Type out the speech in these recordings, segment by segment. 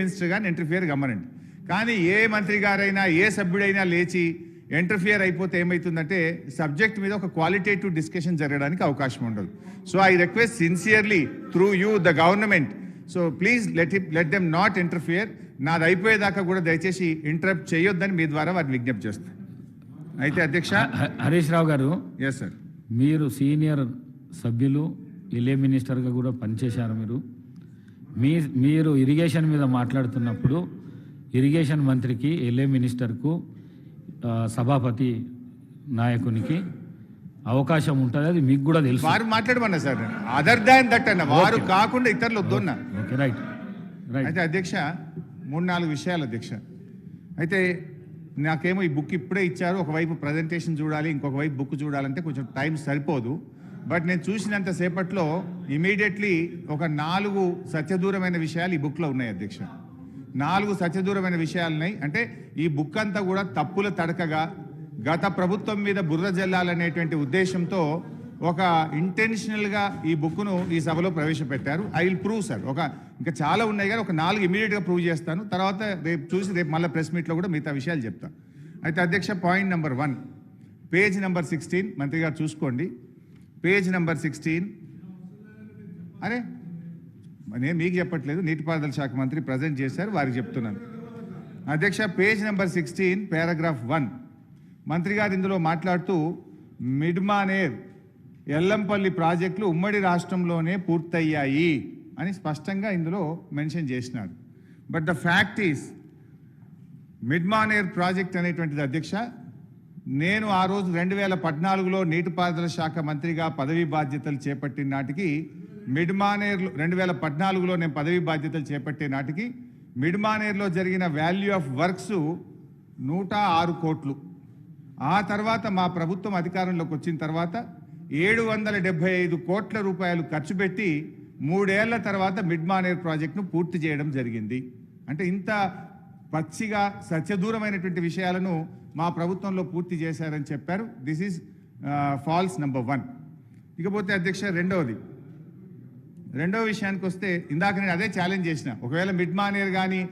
Minister గారిని interfere గమ్మనండి. కానీ ఏ మంత్రి గారైనా ఏ సభ్యుడైనా లేచి ఇంటర్ఫియర్ అయిపోతే ఏమవుతుందంటే సబ్జెక్ట్ మీద ఒక క్వాలిటేటివ్ డిస్కషన్ జరగడానికి అవకాశం ఉండదు. So I request sincerely through you the government so please let it let them not interfere నాది అయిపోయేదాకా కూడా దయచేసి ఇంటరప్ట్ చేయొద్దని మీ ద్వారా వారిని విజ్ఞప్తి చేస్తాను అయితే అధ్యక్ష? హరీష్ రావు గారు ఎస్ సార్ మీరు సీనియర్ సభ్యులు ఇలే మినిస్టర్గా కూడా పనిచేశారు మీరు? మీ మీరు ఇరిగేషన్ మీద మాట్లాడుతున్నప్పుడు ఇరిగేషన్ మంత్రికి ఎల్ఏ మినిస్టర్కు సభాపతి నాయకునికి అవకాశం ఉంటుంది అది మీకు కూడా తెలుసు. వారు మాట్లాడమన్నా సార్ అదర్ దాన్ దట్ అన్న వారు కాకుండా ఇతరులు వద్దన్నా. ఓకే రైట్ రైట్ అయితే అధ్యక్ష మూడు నాలుగు విషయాలు అధ్యక్ష. అయితే నాకేమో ఈ బుక్ ఇప్పుడే ఇచ్చారు ఒకవైపు ప్రజెంటేషన్ చూడాలి ఇంకొక వైపు బుక్ చూడాలంటే కొంచెం టైం సరిపోదు. బట్ నేను చూసినంత సేపట్లో ఇమీడియట్లీ ఒక నాలుగు సత్యదూరమైన విషయాలు ఈ బుక్లో ఉన్నాయి అధ్యక్ష. నాలుగు సత్యదూరమైన విషయాలు ఉన్నాయి. అంటే ఈ బుక్ అంతా కూడా తప్పుల తడకగా గత ప్రభుత్వం మీద బుర్ర జల్లాలనేటువంటి ఉద్దేశంతో ఒక ఇంటెన్షనల్గా ఈ బుక్ను ఈ సభలో ప్రవేశపెట్టారు. I will prove sir. ఒక ఇంకా చాలా ఉన్నాయి కానీ ఒక నాలుగు ఇమీడియట్గా ప్రూవ్ చేస్తాను. తర్వాత రేపు చూసి రేపు మళ్ళీ ప్రెస్ మీట్లో కూడా మిగతా విషయాలు చెప్తాను అయితే అధ్యక్ష point number one page number sixteen మంత్రి గారు చూసుకోండి. Page number sixteen. అరే నేను మీకు చెప్పట్లేదు నీటిపారుదల శాఖ మంత్రి ప్రజెంట్ చేశారు వారికి చెప్తున్నాను. అధ్యక్ష page number sixteen paragraph one. మంత్రి గారు ఇందులో మాట్లాడుతూ మిడ్మానేర్ ఎల్లంపల్లి ప్రాజెక్టులు ఉమ్మడి రాష్ట్రంలోనే పూర్తయ్యాయి అని స్పష్టంగా ఇందులో మెన్షన్ చేసినారు but the fact is Mid Manair project అనేటువంటిది అధ్యక్ష నేను ఆ రోజు రెండు వేల పద్నాలుగులో నీటిపారుదల శాఖ మంత్రిగా పదవీ బాధ్యతలు చేపట్టిన నాటికి మిడ్మానేర్ రెండు వేల పద్నాలుగులో నేను పదవీ బాధ్యతలు చేపట్టే నాటికి మిడ్మానేర్లో జరిగిన వాల్యూ ఆఫ్ వర్క్స్ నూట ఆరు కోట్లు. ఆ తర్వాత మా ప్రభుత్వం అధికారంలోకి వచ్చిన తర్వాత ఏడు వందల డెబ్బై ఐదు కోట్ల రూపాయలు ఖర్చు పెట్టి మూడేళ్ళ తర్వాత మిడ్మానేర్ ప్రాజెక్టును పూర్తి చేయడం జరిగింది. అంటే ఇంత పచ్చిగా సత్యదూరమైనటువంటి విషయాలను మా ప్రభుత్వంలో పూర్తి చేశారని చెప్పారు. This is false number one ఇకపోతే అధ్యక్ష రెండవది. రెండవ విషయానికి వస్తే ఇందాక నేను అదే ఛాలెంజ్ చేసిన. ఒకవేళ మిడ్ మానేర్ కానీ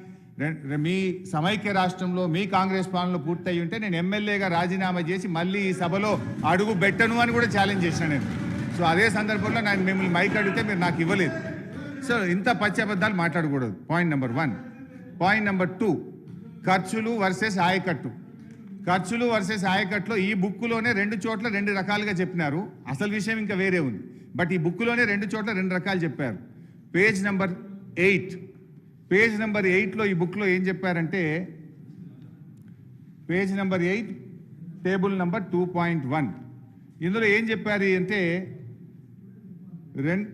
మీ సమైక్య రాష్ట్రంలో మీ కాంగ్రెస్ పాలనలో పూర్తయి ఉంటే నేను ఎమ్మెల్యేగా రాజీనామా చేసి మళ్ళీ ఈ సభలో అడుగు పెట్టను అని కూడా ఛాలెంజ్ చేసిన నేను. సో అదే సందర్భంలో నేను మిమ్మల్ని మైక్ అడిగితే మీరు నాకు ఇవ్వలేదు. సో ఇంత పచ్చి అబద్ధాలు మాట్లాడకూడదు. Point number one point number two ఖర్చులు వర్సెస్ ఆయకట్టు. ఖర్చులు వర్సెస్ ఆయకట్టులో ఈ బుక్కులోనే రెండు చోట్ల రెండు రకాలుగా చెప్పినారు. అసలు విషయం ఇంకా వేరే ఉంది. బట్ ఈ బుక్కులోనే రెండు చోట్ల రెండు రకాలు చెప్పారు. Page number eight. Page number ఎయిట్లో ఈ బుక్లో ఏం చెప్పారంటే page number eight table number two point one. ఇందులో ఏం చెప్పారు అంటే run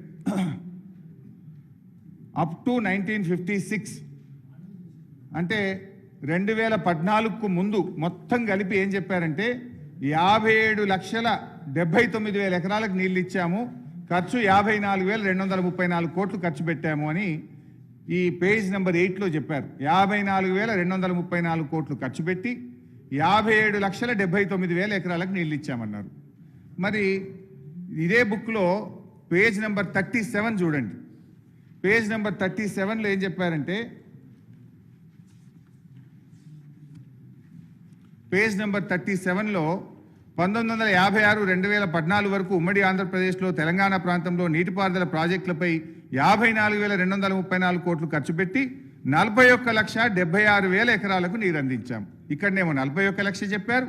up to nineteen fifty six. అంటే రెండు వేల పద్నాలుగుకు ముందు మొత్తం కలిపి ఏం చెప్పారంటే యాభై ఏడు లక్షల డెబ్బై తొమ్మిది వేల ఎకరాలకు నీళ్ళు ఇచ్చాము. ఖర్చు యాభై నాలుగు వేల రెండు వందల ముప్పై నాలుగు కోట్లు ఖర్చు పెట్టాము అని ఈ పేజ్ నెంబర్ ఎయిట్లో చెప్పారు. యాభై నాలుగు వేల రెండు వందల ముప్పై నాలుగు కోట్లు ఖర్చు పెట్టి యాభై ఏడు లక్షల డెబ్బై తొమ్మిది వేల ఎకరాలకు నీళ్ళు ఇచ్చామన్నారు. మరి ఇదే బుక్లో పేజ్ నెంబర్ థర్టీ సెవెన్ చూడండి. పేజ్ నెంబర్ థర్టీ సెవెన్లో ఏం చెప్పారంటే పేజ్ నెంబర్ థర్టీ సెవెన్లో పంతొమ్మిది వందల యాభై ఆరు రెండు వేల పద్నాలుగు వరకు ఉమ్మడి ఆంధ్రప్రదేశ్లో తెలంగాణ ప్రాంతంలో నీటిపారుదల ప్రాజెక్టులపై యాభై నాలుగు వేల రెండు వందల ముప్పై నాలుగు కోట్లు ఖర్చు పెట్టి నలభై ఒక్క లక్ష డెబ్బై ఆరు వేల ఎకరాలకు నీరు అందించాం ఇక్కడనేమో నలభై ఒక్క లక్ష చెప్పారు.